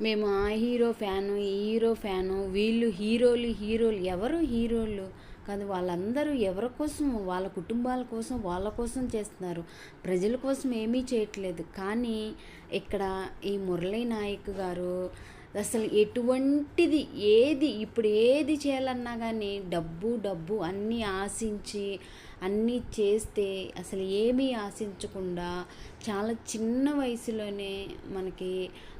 మేము ఆ hero fan ఈ హీరో ఫ్యాను వీళ్ళు హీరోలు హీరోలు ఎవరు హీరోలు కాదు వాళ్ళందరూ ఎవరి కోసం వాళ్ళ కుటుంబాల కోసం వాళ్ళ కోసం చేస్తున్నారు. ప్రజల కోసం ఏమీ చేయట్లేదు. కానీ ఇక్కడ ఈ మురళీ నాయక్ గారు అసలు ఎటువంటిది ఏది ఇప్పుడు ఏది చేయాలన్నా కానీ డబ్బు డబ్బు అన్నీ ఆశించి అన్నీ చేస్తే అసలు ఏమీ ఆశించకుండా చాలా చిన్న వయసులోనే మనకి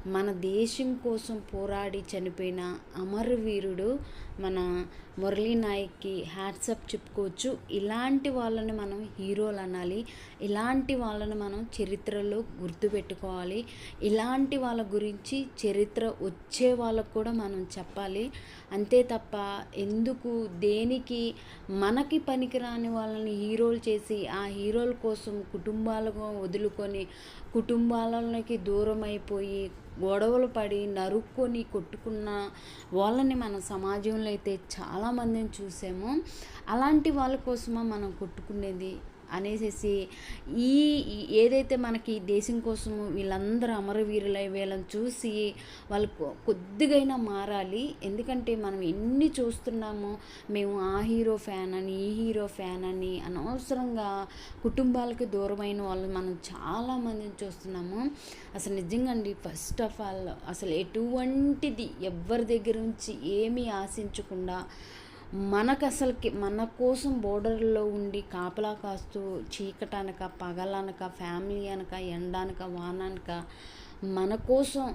మన దేశం కోసం పోరాడి చనిపోయిన అమరవీరుడు మన మురళీ నాయక్కి హ్యాట్సప్ చెప్పుకోవచ్చు. ఇలాంటి వాళ్ళని మనం హీరోలు అనాలి. ఇలాంటి వాళ్ళని మనం చరిత్రలో గుర్తుపెట్టుకోవాలి ఇలాంటి వాళ్ళ గురించి చరిత్ర వచ్చే వాళ్ళకు కూడా మనం చెప్పాలి. అంతే తప్ప ఎందుకు దేనికి మనకి పనికిరాని వాళ్ళని హీరోలు చేసి ఆ హీరోల కోసం కుటుంబాలను వదులుకొని కుటుంబాలకి దూరం అయిపోయి గొడవలు పడి నరుక్కొని కొట్టుకున్న వాళ్ళని మన సమాజంలో అయితే చాలామందిని చూసాము. అలాంటి వాళ్ళ కోసమా మనం కొట్టుకునేది? అనేసి ఈ ఏదైతే మనకి దేశం కోసము వీళ్ళందరూ అమరవీరులై వీళ్ళని చూసి వాళ్ళు కొద్దిగైనా మారాలి. ఎందుకంటే మనం ఎన్ని చూస్తున్నామో మేము ఆ హీరో ఫ్యాన్ అని ఈ హీరో ఫ్యాన్ అని అనవసరంగా కుటుంబాలకు దూరమైన వాళ్ళు మనం చాలామందిని చూస్తున్నాము. అసలు నిజంగా అండి ఫస్ట్ ఆఫ్ ఆల్ అసలు ఎటువంటిది ఎవరి దగ్గర నుంచి ఏమీ ఆశించకుండా మనకు అసలుకి మన కోసం బోర్డర్లో ఉండి కాపలా కాస్తూ చీకటనక పగలనక ఫ్యామిలీ అనక ఎండానక వాననక మన కోసం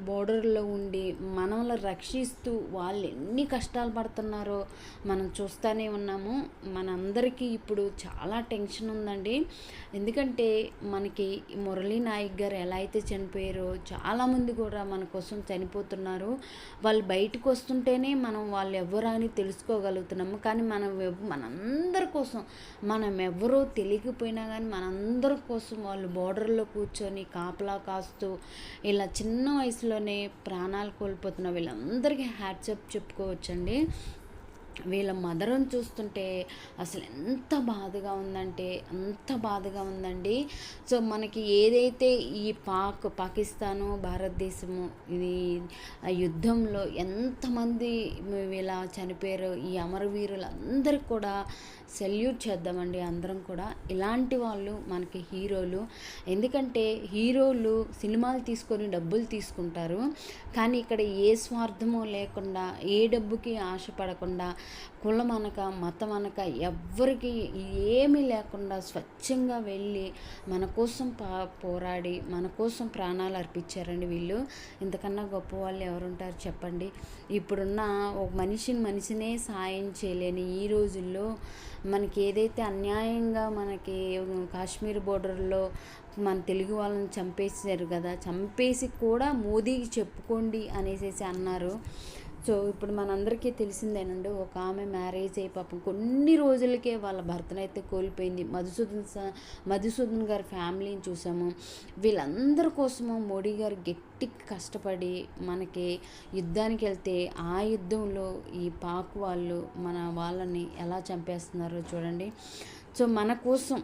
బోర్డర్లో ఉండి మనల్ని రక్షిస్తూ వాళ్ళు ఎన్ని కష్టాలు పడుతున్నారో మనం చూస్తూనే ఉన్నాము. మనందరికీ ఇప్పుడు చాలా టెన్షన్ ఉందండి. ఎందుకంటే మనకి మురళీ నాయక్ గారు ఎలా అయితే చనిపోయారో చాలామంది కూడా మన కోసం చనిపోతున్నారు. వాళ్ళు బయటకు వస్తుంటేనే మనం వాళ్ళు ఎవరు అని తెలుసుకోగలుగుతున్నాము. కానీ మనం మనందరి కోసం మనం ఎవరో తెలియకపోయినా కానీ మనందరి కోసం వాళ్ళు బోర్డర్లో కూర్చొని కాపలా కాస్తూ ఇలా చిన్న వయసులో లోనే ప్రాణాలు కోల్పోతున్న వీళ్ళందరికీ హ్యాట్సప్ చెప్పుకోవచ్చండి. వీళ్ళ మదర్ని చూస్తుంటే అసలు ఎంత బాధగా ఉందంటే అంత బాధగా ఉందండి. సో మనకి ఏదైతే ఈ పాక్ పాకిస్తాను భారతదేశము ఇది యుద్ధంలో ఎంతమంది వీళ్ళ చనిపోయారు ఈ అమరవీరులందరికీ కూడా సెల్యూట్ చేద్దామండి అందరం కూడా. ఇలాంటి వాళ్ళు మనకి హీరోలు. ఎందుకంటే హీరోలు సినిమాలు తీసుకొని డబ్బులు తీసుకుంటారు. కానీ ఇక్కడ ఏ స్వార్థమో లేకుండా ఏ డబ్బుకి ఆశపడకుండా కులం అనక మతం అనక ఎవ్వరికి ఏమీ లేకుండా స్వచ్ఛంగా వెళ్ళి మన కోసం పా పోరాడి మన కోసం ప్రాణాలు అర్పించారండి వీళ్ళు. ఇంతకన్నా గొప్ప వాళ్ళు ఎవరుంటారు చెప్పండి. ఇప్పుడున్న ఒక మనిషిని మనిషినే సాయం చేయలేని ఈ రోజుల్లో మనకి ఏదైతే అన్యాయంగా మనకి కాశ్మీర్ బోర్డర్లో మన తెలుగు వాళ్ళని చంపేసారు కదా చంపేసి కూడా మోదీకి చెప్పుకోండి అనేసి అన్నారు. సో ఇప్పుడు మనందరికీ తెలిసిందేనండి ఒక ఆమె మ్యారేజ్ అయ్యి పాపం కొన్ని రోజులకే వాళ్ళ భర్తనైతే కోల్పోయింది. మధుసూదన్ మధుసూదన్ గారి ఫ్యామిలీని చూసాము. వీళ్ళందరి కోసము మోడీ గారు గట్టి కష్టపడి మనకి యుద్ధానికి వెళ్తే ఆ యుద్ధంలో ఈ పాక్ వాళ్ళు మన వాళ్ళని ఎలా చంపేస్తున్నారో చూడండి. సో మన కోసం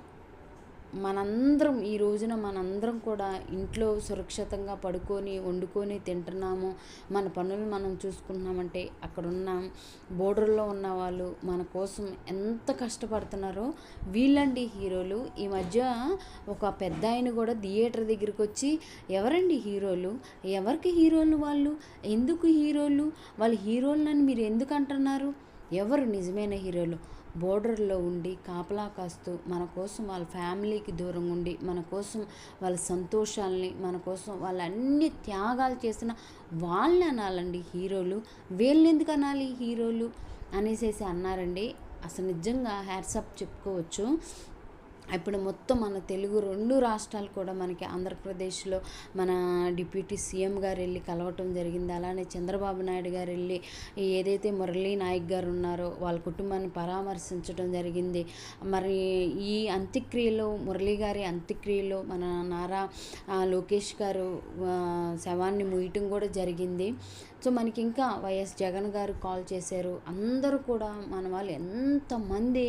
మనందరం ఈ రోజున మనందరం కూడా ఇంట్లో సురక్షితంగా పడుకొని వండుకొని తింటున్నాము. మన పనులు మనం చూసుకుంటున్నామంటే అక్కడున్న బోర్డర్లో ఉన్న వాళ్ళు మన కోసం ఎంత కష్టపడుతున్నారో వీళ్ళండి హీరోలు. ఈ మధ్య ఒక పెద్ద ఆయన కూడా థియేటర్ దగ్గరికి వచ్చి ఎవరండి హీరోలు? ఎవరికి హీరోలు వాళ్ళు? ఎందుకు హీరోలు? వాళ్ళు హీరోలని మీరు ఎందుకు అంటున్నారు? ఎవరు నిజమైన హీరోలు? బోర్డర్లో ఉండి కాపలా కాస్తూ మన కోసం వాళ్ళ ఫ్యామిలీకి దూరంగా ఉండి మన కోసం వాళ్ళ సంతోషాలని మన కోసం వాళ్ళ అన్ని త్యాగాలు చేసిన వాళ్ళని అనాలండి హీరోలు. వీళ్ళని ఎందుకు అనాలి హీరోలు అనేసేసి అన్నారండి. అసలు నిజంగా హ్యాట్సప్ చెప్పుకోవచ్చు. ఇప్పుడు మొత్తం మన తెలుగు రెండు రాష్ట్రాలు కూడా మనకి ఆంధ్రప్రదేశ్లో మన డిప్యూటీ సీఎం గారు వెళ్ళి కలవటం జరిగింది. అలానే చంద్రబాబు నాయుడు గారు వెళ్ళి ఏదైతే మురళీ నాయక్ గారు ఉన్నారో వాళ్ళ కుటుంబాన్ని పరామర్శించడం జరిగింది. మరి ఈ అంత్యక్రియలో మురళీ గారి అంత్యక్రియలో మన నారా లోకేష్ గారు శవాన్ని మూయటం కూడా జరిగింది. సో మనకి ఇంకా వైఎస్ జగన్ గారు కాల్ చేశారు. అందరూ కూడా మన వాళ్ళు ఎంతమంది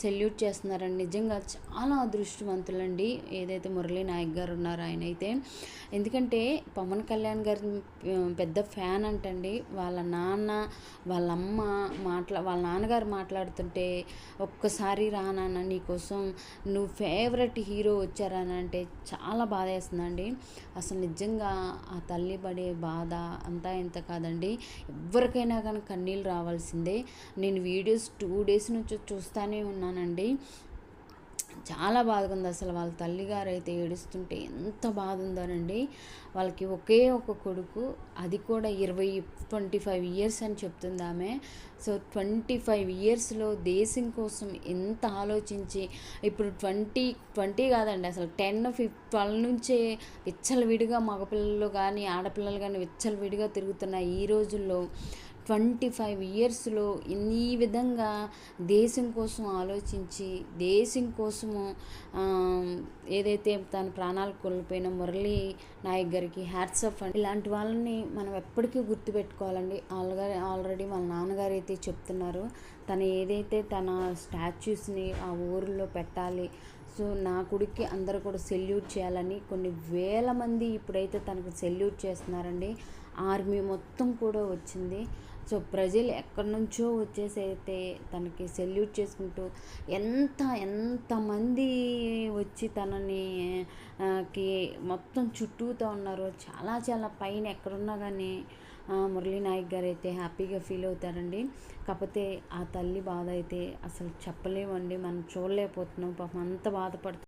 సెల్యూట్ చేస్తున్నారని నిజంగా చాలా అదృష్టవంతులండి. ఏదైతే మురళీ నాయక్ గారు ఉన్నారో ఆయన అయితే ఎందుకంటే పవన్ కళ్యాణ్ గారి పెద్ద ఫ్యాన్ అంటండి. వాళ్ళ నాన్న వాళ్ళ అమ్మ మాట్లా వాళ్ళ నాన్నగారు మాట్లాడుతుంటే ఒక్కసారి రా నాన్న నీకోసం నువ్వు ఫేవరెట్ హీరో వచ్చారని అంటే చాలా బాధ వేస్తుందండి అసలు నిజంగా ఆ తల్లి పడే బాధ అంతా ఇంత కాదండి. ఎవరికైనా కానీ కన్నీళ్ళు రావాల్సిందే. నేను వీడియోస్ టూ డేస్ నుంచి చూస్తూనే ఉన్నానండి. చాలా బాధగా ఉంది అసలు వాళ్ళ తల్లిగారు అయితే ఏడుస్తుంటే ఎంత బాధ ఉందోనండి వాళ్ళకి ఒకే ఒక కొడుకు అది కూడా ఇరవై ట్వంటీ ఫైవ్ ఇయర్స్ అని చెప్తుంది ఆమె సో ట్వంటీ ఫైవ్ ఇయర్స్లో దేశం కోసం ఎంత ఆలోచించి ఇప్పుడు ట్వంటీ ట్వంటీ కాదండి అసలు టెన్ ఫిఫ్ ట్వెల్వ్ నుంచే విచ్చలవిడిగా మగపిల్లలు కానీ ఆడపిల్లలు కానీ విచ్చలవిడిగా తిరుగుతున్న ఈ రోజుల్లో ట్వంటీ ఫైవ్ ఇయర్స్లో ఈ విధంగా దేశం కోసం ఆలోచించి దేశం కోసము ఏదైతే తన ప్రాణాలు కోల్పోయిన మురళి నాయక్ గారికి హ్యాట్స్ ఆఫ్ అండి ఇలాంటి వాళ్ళని మనం ఎప్పటికీ గుర్తుపెట్టుకోవాలండి. ఆల్రెడీ ఆల్రెడీ వాళ్ళ నాన్న అయితే చెప్తున్నారు తను ఏదైతే తన స్టాచ్యూస్ని ఆ ఊరిలో పెట్టాలి సో నా కొడుక్కి అందరూ కూడా సెల్యూట్ చేయాలని కొన్ని వేల మంది ఇప్పుడైతే తనకు సెల్యూట్ చేస్తున్నారండి. ఆర్మీ మొత్తం కూడా వచ్చింది. సో ప్రజలు ఎక్కడి నుంచో వచ్చేసి అయితే తనకి సెల్యూట్ చేసుకుంటూ ఎంత ఎంతమంది వచ్చి తనని కి మొత్తం చుట్టూతో ఉన్నారు చాలా చాలా పైన ఎక్కడున్నా కానీ మురళీ నాయక్ గారు అయితే హ్యాపీగా ఫీల్ అవుతారండి. కాకపోతే ఆ తల్లి బాధ అయితే అసలు చెప్పలేమండి. మనం చూడలేకపోతున్నాం. పాపం అంత బాధపడుతుంది